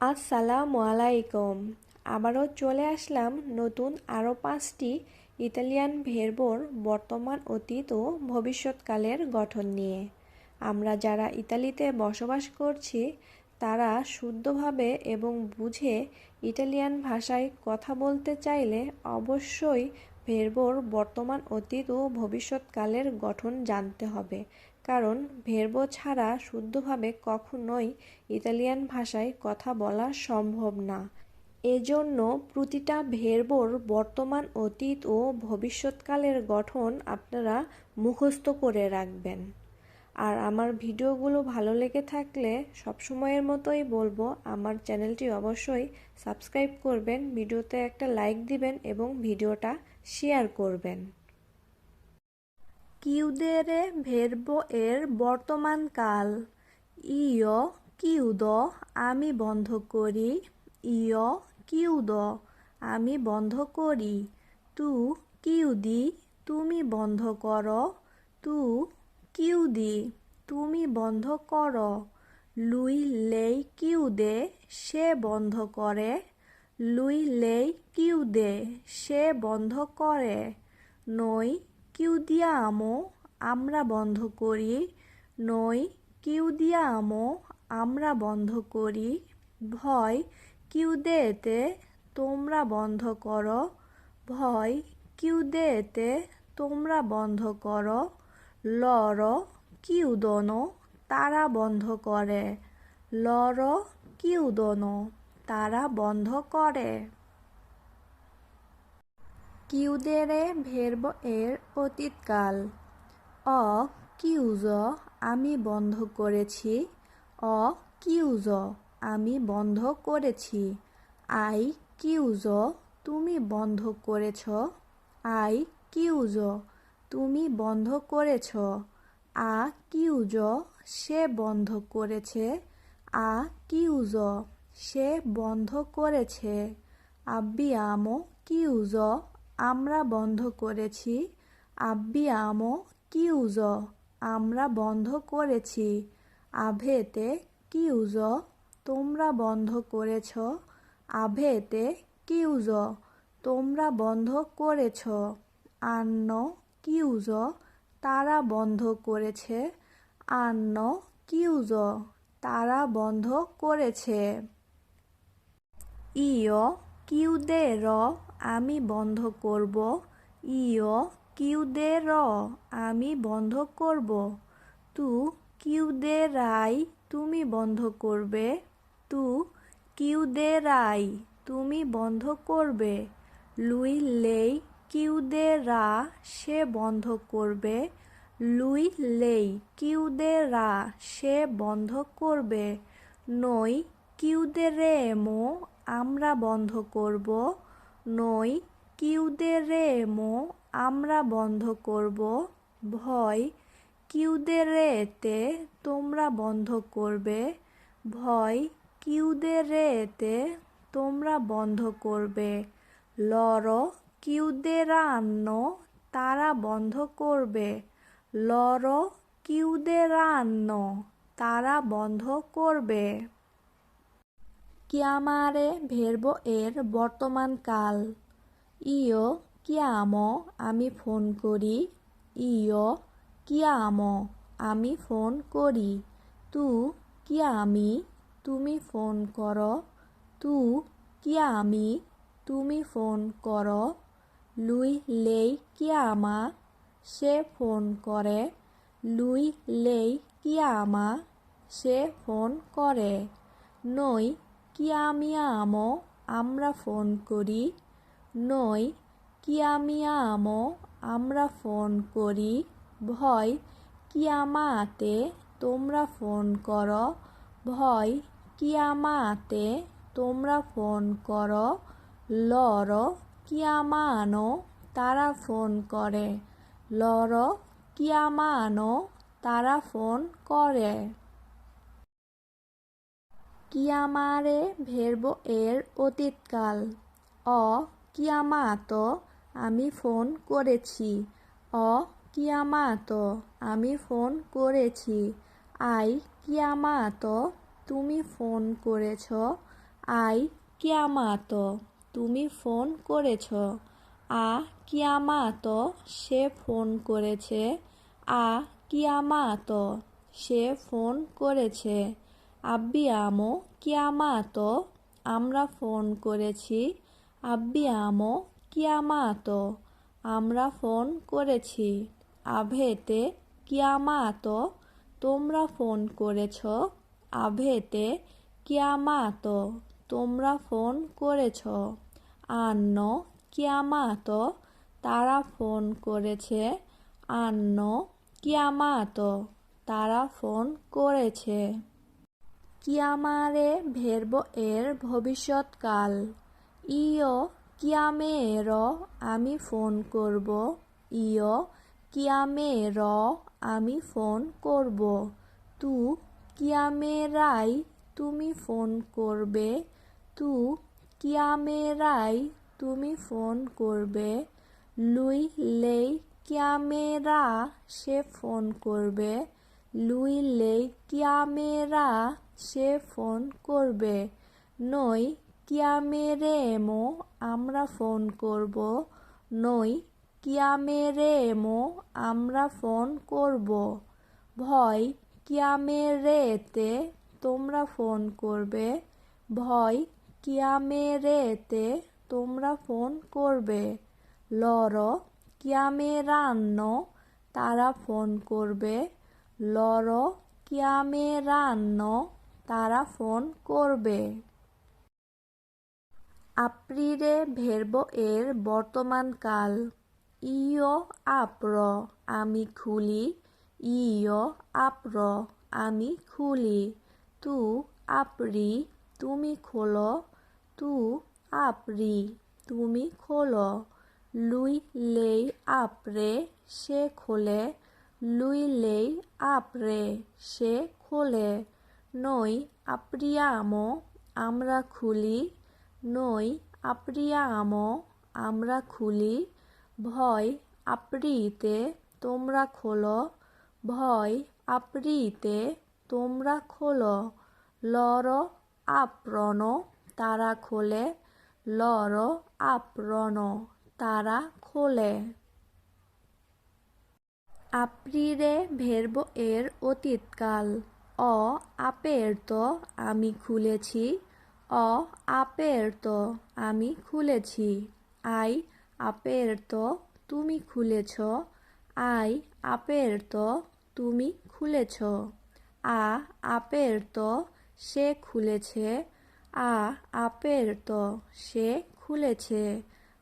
আসসালামু আলাইকুম আবারও চলে আসলাম নতুন আরও পাঁচটি ইতালিয়ান ভেরবোর বর্তমান অতীত ও ভবিষ্যৎকালের গঠন নিয়ে। আমরা যারা ইতালিতে বসবাস করছি, তারা শুদ্ধভাবে এবং বুঝে ইটালিয়ান ভাষায় কথা বলতে চাইলে অবশ্যই ভেরবোর বর্তমান অতীত ও ভবিষ্যৎকালের গঠন জানতে হবে। কারণ ভেরবো ছাড়া শুদ্ধভাবে কখনোই ইতালিয়ান ভাষায় কথা বলা সম্ভব না। এজন্য প্রতিটা ভেরবোর বর্তমান অতীত ও ভবিষ্যৎকালের গঠন আপনারা মুখস্থ করে রাখবেন। আর আমার ভিডিওগুলো ভালো লেগে থাকলে সবসময়ের মতোই বলব, আমার চ্যানেলটি অবশ্যই সাবস্ক্রাইব করবেন, ভিডিওতে একটা লাইক দিবেন এবং ভিডিওটা শেয়ার করবেন। কিউদেরে ভেরবো এর বর্তমান কাল। ইয় কিউদ, আমি বন্ধ করি। ইয় কিউদ, আমি বন্ধ করি। তু কিউদি, তুমি বন্ধ করো। তু কিউদি, তুমি বন্ধ করো। লুই লেই কিউদে, সে বন্ধ করে। লুই লেই কিউদে, সে বন্ধ করে। নই কিউদিয়ামো আমরা বন্ধ করি। নই কিউদিয়ামো আমরা বন্ধ করি। ভয় কিউদেতে তোমরা বন্ধ করো। ভয় কিউদেতে তোমরা বন্ধ করো। লর কিউদনো তারা বন্ধ করে। লর কিউদনো তারা বন্ধ করে। কিউদেরে ভেরব এর অতীতকাল। অ, কিউজ, আমি বন্ধ করেছি। অ, কিউজ, আমি বন্ধ করেছি। আই, কিউজ, তুমি বন্ধ করেছ। আই, কিউজ, তুমি বন্ধ করেছ। আ, কিউজ, সে বন্ধ করেছে। আ, কিউজ, সে বন্ধ করেছে। আব্বিয়ামো, কিউজ আমরা বন্ধ করেছি। আব্বি আব্বিয়ামো কিউজ আমরা বন্ধ করেছি। আভেতে কিউজ তোমরা বন্ধ করেছ। আভেতে কিউজ তোমরা বন্ধ করেছ। আন্ন কিউজ তারা বন্ধ করেছে। আন্ন কিউজ তারা বন্ধ করেছে। ইয় কিউদে র, আমি বন্ধ করব। ইয়, কিউদে র, আমি বন্ধ করব। তু, কিউদে রাই, তুমি বন্ধ করবে। তু, কিউদে রাই, তুমি বন্ধ করবে। লুই লেই, কিউদে রা, সে বন্ধ করবে। লুই লেই, কিউদে রা, সে বন্ধ করবে। নই, কিউদে রে মো আমরা বন্ধ করব, নই কিউদে রে মো আমরা বন্ধ করব, ভয় কিউদে রেতে তোমরা বন্ধ করবে, ভয় কিউদে রেতে তোমরা বন্ধ করবে, লর কিউদে রান্ন তারা বন্ধ করবে, লর কিউদে রান্ন তারা বন্ধ করবে। কিয়ামারে ভেরবো এর বর্তমান কাল। ইয় কিয়াম, আমি ফোন করি। ইয় কিয়াম, আমি ফোন করি। তু কিয়ামি, তুমি ফোন করো। তু কিয়ামি, তুমি ফোন করো। লুই লেই কিয়ামা, সে ফোন করে। লুই লেই কিয়ামা, সে ফোন করে। নই কিয়ামিয়ামো, আমরা ফোন করি। নই কিয়ামিয়ামো, আমরা ফোন করি। ভয়, কিয়ামাতে তোমরা ফোন করো। ভয়, কিয়ামাতে তোমরা ফোন করো। লর, কিয়ামানো, তারা ফোন করে। লর, কিয়ামানো, তারা ফোন করে। কিয়ামারে ভেরবো এর অতীতকাল। অ, কিয়ামাত, আমি ফোন করেছি। অ, কিয়ামাত, আমি ফোন করেছি। আই, কিয়ামাত, তুমি ফোন করেছ। আই, কিয়ামাত, তুমি ফোন করেছ। আ, কিয়ামাত, সে ফোন করেছে। আ, কিয়ামাত, সে ফোন করেছে। আব্বি আমো কিয়ামাত আমরা ফোন করেছি। আব্বি আমো কিয়ামাত আমরা ফোন করেছি। আভেতে কিয়ামাত তোমরা ফোন করেছ? আভেতে কিয়ামাত তোমরা ফোন করেছ? আন্ন কিয়ামাত তারা ফোন করেছে। আন্ন কিয়ামাত তারা ফোন করেছে। কিয়ামারে ভেরব এর ভবিষ্যৎকাল। ইয় কিয়ামের, আমি ফোন করব। ইয় কিয়ামের, আমি ফোন করব। তু কিয়ামেরাই তুমি ফোন করবে। তু কিয়ামেরাই তুমি ফোন করবে। লুই লেই কিয়ামেরা সে ফোন করবে। লুই লেই কিয়ামেরা সে ফোন করবে। নই কিয়ামেরেমো, আমরা ফোন করব। নই কিয়ামেরেমো, আমরা ফোন করব। ভয় কিয়ামেরেতে, তোমরা ফোন করবে। ভয় কিয়ামেরেতে, তোমরা ফোন করবে। লর কিয়ামেরান্ন, তারা ফোন করবে। লর কিয়ামেরান্ন তারা ফোন করবে। আপ্রিরে ভেরব এর বর্তমান কাল। ইয় আপ্র, আমি খুলি। ইয় আপ্র, আমি খুলি। তু আপরি, তুমি খোলো। তু আপরি, তুমি খোলো। লুই লেই আপরে, সে খোলে। লুই লেই আপরে, সে খোলে। নই আপ্রিয়ামো আমরা খুলি নই আপ্রিয়ামো আমরা খুলি ভয় আপ্রিতে তোমরা খোলো, ভয় আপ্রিতে তোমরা খোলো, লর আপ্রণ তারা খোলে, লর আপ্রণ তারা খোলে। আপ্রিরে ভেরব এর অতীতকাল। অ আপের তো আমি খুলেছি। অ আপের তো আমি খুলেছি। আই আপের তো তুমি খুলেছ। আই আপের তো তুমি খুলেছ। আ আপের তো সে খুলেছে। আ আপের তো সে খুলেছে।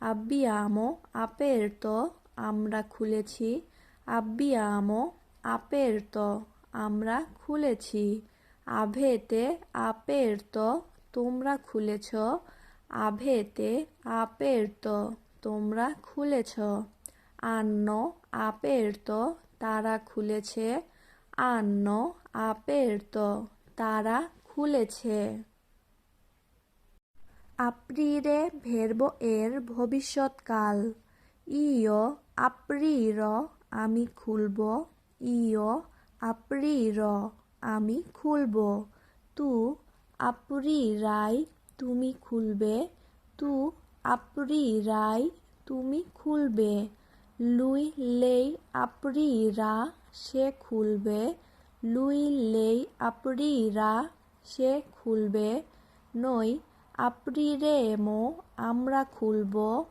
আব্বিয়ামো আপের তো আমরা খুলেছি। আব্বিয়ামো আপের তো আমরা খুলেছি। আভেতে আপের তো তোমরা খুলেছ। আভেতে আপের তো তোমরা খুলেছ। আন্ন আপের তো তারা খুলেছে। আন্ন আপের তো তারা খুলেছে। আপ্রিরে ভেরব এর ভবিষ্যৎকাল। ইয় আপ্রির আমি খুলব। ইয় আপ্রির, আমি খুলব। তু আপ্রিরাই তুমি খুলবে। তু আপ্রিরাই তুমি খুলবে। লুই লেই আপ্রিরা সে খুলবে। লুই লেই আপ্রিরা সে খুলবে। নই আপ্রিরেমো আমরা খুলব।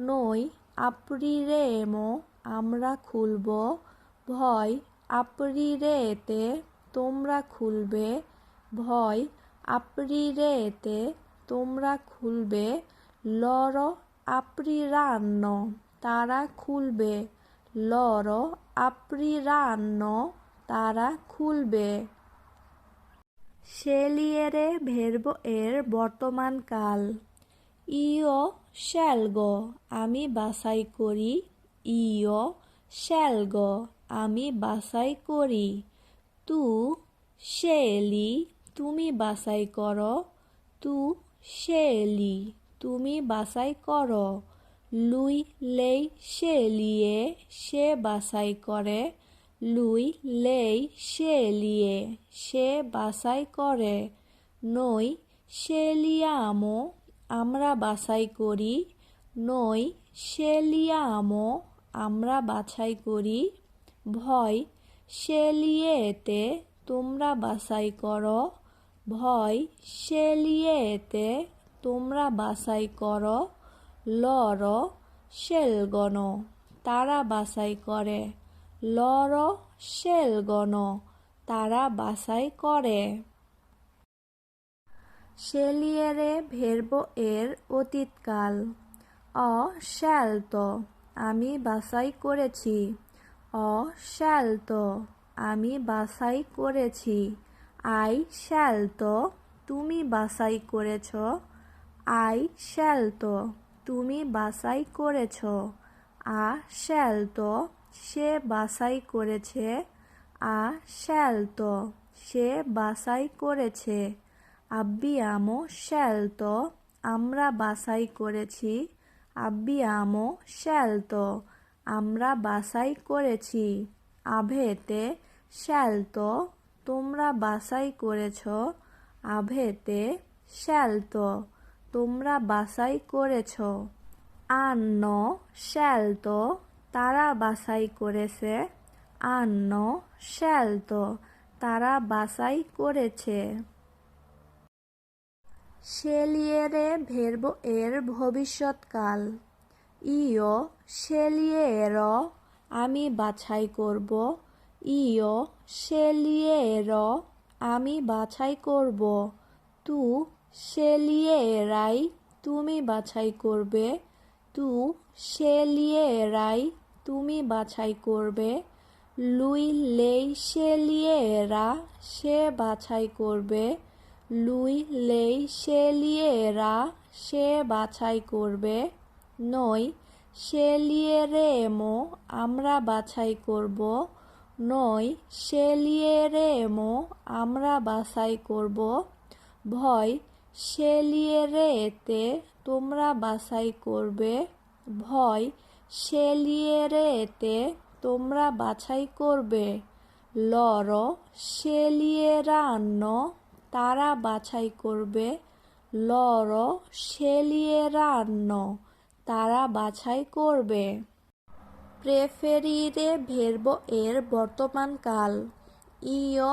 নই আপ্রিরেমো আমরা খুলব। ভয় আপ্রিরেতে তোমরা খুলবে ভয়, আপ্রিরেতে তোমরা খুলবে লর আপ্রিরান্ন, তারা খুলবে। লর আপ্রিরান্ন, তারা খুলবে। শেলিয়েরে ভেরব এর বর্তমান কাল। ইয় শ্যালগ, আমি বাসাই করি ইয় শ্যালগ। আমি বাসাই করি। তু শেলি, তুমি বাসাই করো। তু শেলি, তুমি বাসাই করো। লুই লেই শেলিয়ে সে বাসাই করে। লুই লেই শেলিয়ে সে বাসাই করে। নই scegliamo আমরা বাছাই করি। নই scegliamo আমরা বাছাই করি। ভয় scegliete তোমরা বাছাই করো। ভয় scegliete তোমরা বাছাই করো। লরো শেলগণ তারা বাছাই করে। লর scelgono তারা বাছাই করে। সেলিয়েরে ভেরব এর অতীতকাল। অ শ্যালতো আমি বাছাই করেছি। অ শ্যালতো আমি বাছাই করেছি। আই শ্যালতো, তুমি বাছাই করেছ। আই শ্যালতো, তুমি বাছাই করেছ। আ শ্যালতো, সে বাছাই করেছে। আ শ্যালতো, সে বাছাই করেছে। আব্বিয়ামো শ্যালতো, আমরা বাছাই করেছি। আব্বিয়ামো শ্যালতো আমরা বাসাই করেছি। আভেতে শ্যালতো তোমরা বাছাই করেছ। আভেতে শ্যালতো তোমরা বাছাই করেছ। আন্ন শ্যালতো তারা বাছাই করেছে। আন্ন শ্যালতো তারা বাছাই করেছে। সেলিয়েরে ভেরব এর ভবিষ্যৎকাল। ইও সেলিয়ের আমি বাছাই করব। ইও সেলিয়ের আমি বাছাই করব। তু সেলিয়েরাই তুমি বাছাই করবে। তু সেলিয়েরাই তুমি বাছাই করবে। লুই লেই সেলিয়েরা সে বাছাই করবে। লুই লেই সেলিয়েরা সে বাছাই করবে। নই সেলিয়েরেমো আমরা বাছাই করব। নই সেলিয়েরেমো আমরা বাছাই করব। ভয় সেলিয়েরেতে তোমরা বাছাই করবে। ভয় সেলিয়েরেতে তোমরা বাছাই করবে। লর সেলিয়েরান্ন তারা বাছাই করবে। লর সেলিয়েরান্ন তারা বাছাই করবে। প্রেফেরিরে ভেরব এর বর্তমান কাল। ইয়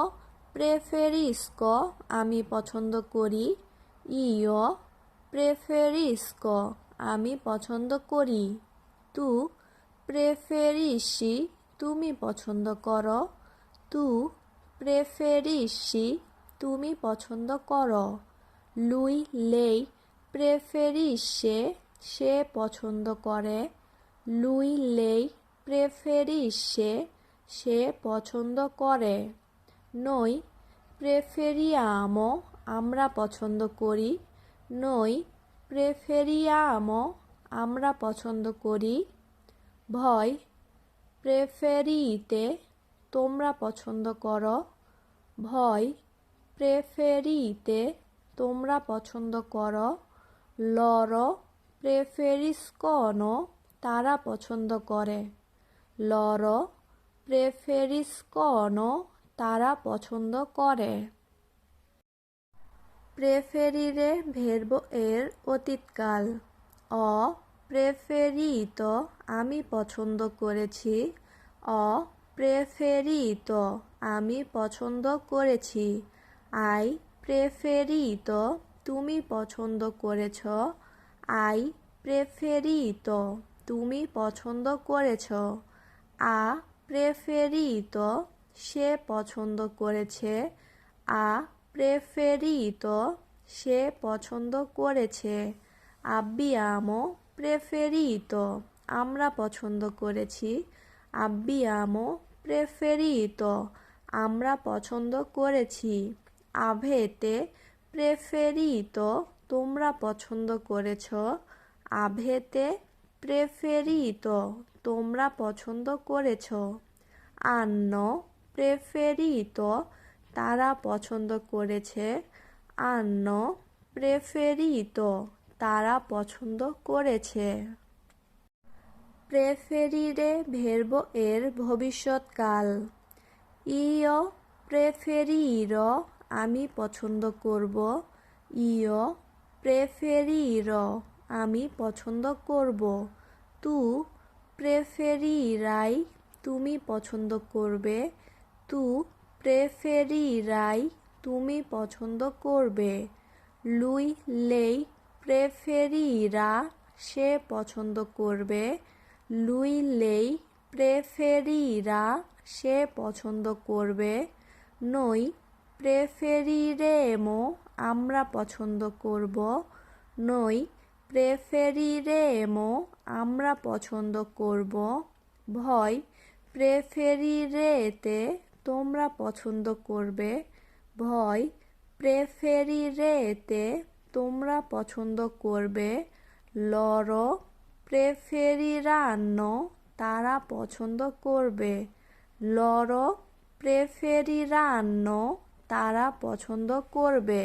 প্রেফেরিস্ক, আমি পছন্দ করি। ইয় প্রেফেরিস্ক, আমি পছন্দ করি। তু প্রেফেরিসি, তুমি পছন্দ করো। তু প্রেফেরিসি, তুমি পছন্দ করো। লুই লেই প্রেফেরিসে সে পছন্দ করে, লুই লেই প্রেফেরিসে সে সে পছন্দ করে। নই, প্রেফেরিয়ামো আমরা পছন্দ করি। নই, প্রেফেরিয়ামো আমরা পছন্দ করি। ভয়, প্রেফেরিতে তোমরা পছন্দ করো। ভয়, প্রেফেরিতে তোমরা পছন্দ করো। লর প্রেফেরিস্কনো তারা পছন্দ করে। লর, প্রেফেরিস্কনো তারা পছন্দ করে। প্রেফেরিরে ভেরব এর অতীতকাল। অ, প্রেফেরিত আমি পছন্দ করেছি। অ, প্রেফেরিত আমি পছন্দ করেছি। আই, প্রেফেরিত তুমি পছন্দ করেছ। আই প্রেফেরিত, তুমি পছন্দ করেছ। আ প্রেফেরিত, সে পছন্দ করেছে। আ প্রেফেরিত, সে পছন্দ করেছে। আব্বিয়ামো প্রেফেরিত, আমরা পছন্দ করেছি। আব্বিয়ামো প্রেফেরিত, আমরা পছন্দ করেছি। আভেতে প্রেফেরিত তোমরা পছন্দ করেছ, আভেতে প্রেফেরিত তোমরা পছন্দ করেছ, আন্ন প্রেফেরিত তারা পছন্দ করেছে, আন্ন প্রেফেরিত তারা পছন্দ করেছে। প্রেফেরিরে ভেরব এর ভবিষ্যৎকাল। ইয় প্রেফেরির আমি পছন্দ করব, ইয় প্রেফেরির, আমি পছন্দ করব। তু প্রেফেরিরাই তুমি পছন্দ করবে। তু প্রেফেরিরাই তুমি পছন্দ করবে। লুই লেই প্রেফেরিরা সে পছন্দ করবে। লুই লেই প্রেফেরিরা সে পছন্দ করবে। নই প্রেফেরিরেমো আমরা পছন্দ করব নই। প্রেফেরিরেমো আমরা পছন্দ করব ভয়। প্রেফেরিরেতে তোমরা পছন্দ করবে ভয়। প্রেফেরিরেতে তোমরা পছন্দ করবে লর। প্রেফেরিরান্ন তারা পছন্দ করবে লর। প্রেফেরিরান্ন তারা পছন্দ করবে।